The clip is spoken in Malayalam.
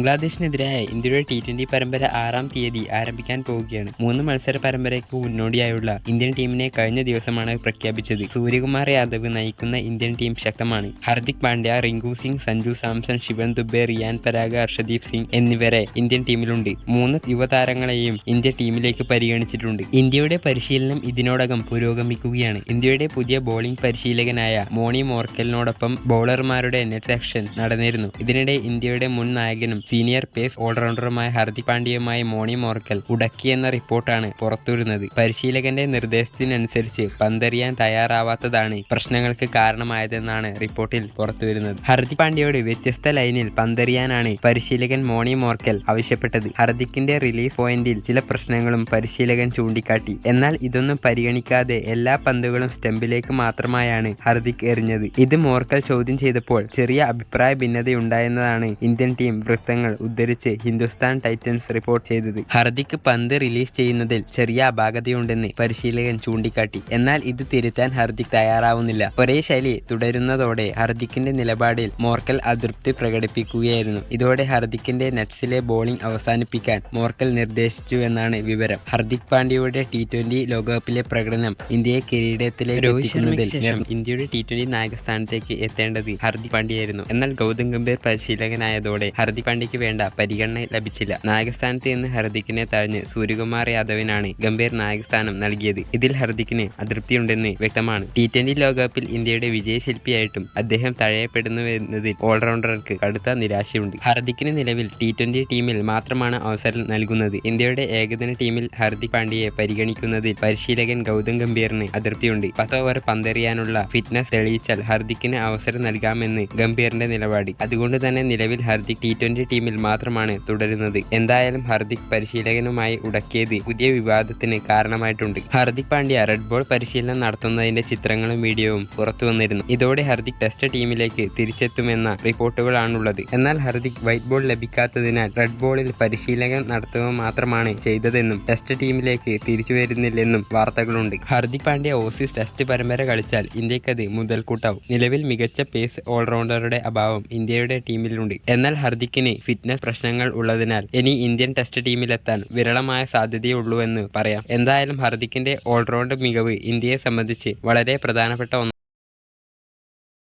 ബംഗ്ലാദേശിനെതിരായ ഇന്ത്യയുടെ ടി ട്വന്റി പരമ്പര ആറാം തീയതി ആരംഭിക്കാൻ പോവുകയാണ്. മൂന്ന് മത്സര പരമ്പരയ്ക്ക് മുന്നോടിയായുള്ള ഇന്ത്യൻ ടീമിനെ കഴിഞ്ഞ ദിവസമാണ് പ്രഖ്യാപിച്ചത്. സൂര്യകുമാർ യാദവ് നയിക്കുന്ന ഇന്ത്യൻ ടീം ശക്തമാണ്. ഹർദിക് പാണ്ഡ്യ റിങ്കു സിംഗ് സഞ്ജു സാംസൺ ശിവൻ ദുബെ റിയാൻ പരാഗ് ഹർഷദീപ് സിംഗ് എന്നിവരെ ഇന്ത്യൻ ടീമിലുണ്ട്. മൂന്ന് യുവതാരങ്ങളെയും ഇന്ത്യ ടീമിലേക്ക് പരിഗണിച്ചിട്ടുണ്ട്. ഇന്ത്യയുടെ പരിശീലനം ഇതിനോടകം പുരോഗമിക്കുകയാണ്. ഇന്ത്യയുടെ പുതിയ ബോളിംഗ് പരിശീലകനായ മോണി മോർക്കലിനോടൊപ്പം ബൗളർമാരുടെ നെറ്റ് സെക്ഷൻ നടന്നിരുന്നു. ഇതിനിടെ ഇന്ത്യയുടെ മുൻ നായകനും സീനിയർ പേസ് ഓൾറൗണ്ടറുമായ ഹർദിക് പാണ്ഡ്യയുമായി മോണി മോർക്കൽ ഉടക്കിയെന്ന റിപ്പോർട്ടാണ് പുറത്തുവരുന്നത്. പരിശീലകന്റെ നിർദ്ദേശത്തിനനുസരിച്ച് പന്തെറിയാൻ തയ്യാറാവാത്തതാണ് പ്രശ്നങ്ങൾക്ക് കാരണമായതെന്നാണ് റിപ്പോർട്ടിൽ പുറത്തുവരുന്നത്. ഹർദിക് പാണ്ഡ്യയോട് വ്യത്യസ്ത ലൈനിൽ പന്തെറിയാനാണ് പരിശീലകൻ മോണി മോർക്കൽ ആവശ്യപ്പെട്ടത്. ഹർദിക്കിന്റെ റിലീഫ് പോയിന്റിൽ ചില പ്രശ്നങ്ങളും പരിശീലകൻ ചൂണ്ടിക്കാട്ടി. എന്നാൽ ഇതൊന്നും പരിഗണിക്കാതെ എല്ലാ പന്തുകളും സ്റ്റെമ്പിലേക്ക് മാത്രമായാണ് ഹർദിക് എറിഞ്ഞത്. ഇത് മോർക്കൽ ചോദ്യം ചെയ്തപ്പോൾ ചെറിയ അഭിപ്രായ ഭിന്നതയുണ്ടായെന്നതാണ് ഇന്ത്യൻ ടീം വൃത്തങ്ങൾ ഉദ്ധരിച്ച് ഹിന്ദുസ്ഥാൻ ടൈറ്റൻസ് റിപ്പോർട്ട് ചെയ്തത്. ഹർദിക്ക് പന്ത് റിലീസ് ചെയ്യുന്നതിൽ ചെറിയ അപാകതയുണ്ടെന്ന് പരിശീലകൻ ചൂണ്ടിക്കാട്ടി. എന്നാൽ ഇത് തിരുത്താൻ ഹർദിക് തയ്യാറാവുന്നില്ല. ഒരേ ശൈലി തുടരുന്നതോടെ ഹർദിക്കിന്റെ നിലപാടിൽ മോർക്കൽ അതൃപ്തി പ്രകടിപ്പിക്കുകയായിരുന്നു. ഇതോടെ ഹർദിക്കിന്റെ നെറ്റ്സിലെ ബോളിംഗ് അവസാനിപ്പിക്കാൻ മോർക്കൽ നിർദ്ദേശിച്ചു എന്നാണ് വിവരം. ഹർദിക് പാണ്ഡ്യയുടെ ടി ട്വന്റി ലോകകപ്പിലെ പ്രകടനം ഇന്ത്യയെ കിരീടത്തിലേക്ക് എത്തിക്കുന്നതിൽ ഇന്ത്യയുടെ ടി ട്വന്റി നായകസ്ഥാനത്തേക്ക് എത്തേണ്ടത് ഹർദിക് പാണ്ഡ്യയായിരുന്നു. എന്നാൽ ഗൗതം ഗംഭീർ പരിശീലകനായതോടെ ഹർദിക് പാണ്ഡ്യയ്ക്ക് വേണ്ട പരിഗണന ലഭിച്ചില്ല. നായകസ്ഥാനത്ത് നിന്ന് ഹർദിക്കിനെ തഴഞ്ഞ് സൂര്യകുമാർ യാദവിനാണ് ഗംഭീർ നായകസ്ഥാനം നൽകിയത്. ഇതിൽ ഹർദിക്കിന് അതൃപ്തിയുണ്ടെന്ന് വ്യക്തമാണ്. ടി ട്വന്റി ലോകകപ്പിൽ ഇന്ത്യയുടെ വിജയശില്പിയായിട്ടും അദ്ദേഹം തഴയപ്പെടുന്നുവെന്നതിൽ ഓൾറൗണ്ടർക്ക് കടുത്ത നിരാശയുണ്ട്. ഹർദിക്കിന് നിലവിൽ ടി ട്വന്റി ടീമിൽ മാത്രമാണ് അവസരം നൽകുന്നത്. ഇന്ത്യയുടെ ഏകദിന ടീമിൽ ഹർദിക് പാണ്ഡ്യയെ പരിഗണിക്കുന്നതിൽ പരിശീലകൻ ഗൗതം ഗംഭീറിന് അതൃപ്തിയുണ്ട്. പത്ത് ഓവർ പന്തെറിയാനുള്ള ഫിറ്റ്നസ് തെളിയിച്ചാൽ ഹർദിക്കിന് അവസരം നൽകാമെന്ന് ഗംഭീറിന്റെ നിലപാട്. അതുകൊണ്ട് തന്നെ നിലവിൽ ഹർദിക് ടി ട്വന്റി ടീമിൽ മാത്രമാണ് തുടരുന്നത്. എന്തായാലും ഹർദിക് പരിശീലകനുമായി ഉടക്കിയത് പുതിയ വിവാദത്തിന് കാരണമായിട്ടുണ്ട്. ഹർദിക് പാണ്ഡ്യ റെഡ് ബോൾ പരിശീലനം നടത്തുന്നതിന്റെ ചിത്രങ്ങളും വീഡിയോയും പുറത്തു വന്നിരുന്നു. ഇതോടെ ഹർദിക് ടെസ്റ്റ് ടീമിലേക്ക് തിരിച്ചെത്തുമെന്ന റിപ്പോർട്ടുകളാണുള്ളത്. എന്നാൽ ഹർദിക് വൈറ്റ് ബോൾ ലഭിക്കാത്തതിനാൽ റെഡ് ബോളിൽ പരിശീലകൻ നടത്തുക മാത്രമാണ് ചെയ്തതെന്നും ടെസ്റ്റ് ടീമിലേക്ക് തിരിച്ചു വരുന്നില്ലെന്നും വാർത്തകളുണ്ട്. ഹർദിക് പാണ്ഡ്യ ഓസീസ് ടെസ്റ്റ് പരമ്പര കളിച്ചാൽ ഇന്ത്യക്കത് മുതൽക്കൂട്ടാവും. നിലവിൽ മികച്ച പേസ് ഓൾറൗണ്ടറുടെ അഭാവം ഇന്ത്യയുടെ ടീമിലുണ്ട്. എന്നാൽ ഹർദിക്കിന് ഫിറ്റ്നസ് പ്രശ്നങ്ങൾ ഉള്ളതിനാൽ ഇനി ഇന്ത്യൻ ടെസ്റ്റ് ടീമിലെത്താൻ വിരളമായ സാധ്യതയുള്ളൂവെന്ന് പറയാം. എന്തായാലും ഹർദിക്കിന്റെ ഓൾറൗണ്ട് മികവ് ഇന്ത്യയെ സംബന്ധിച്ച് വളരെ പ്രധാനപ്പെട്ട ഒന്നാണ്.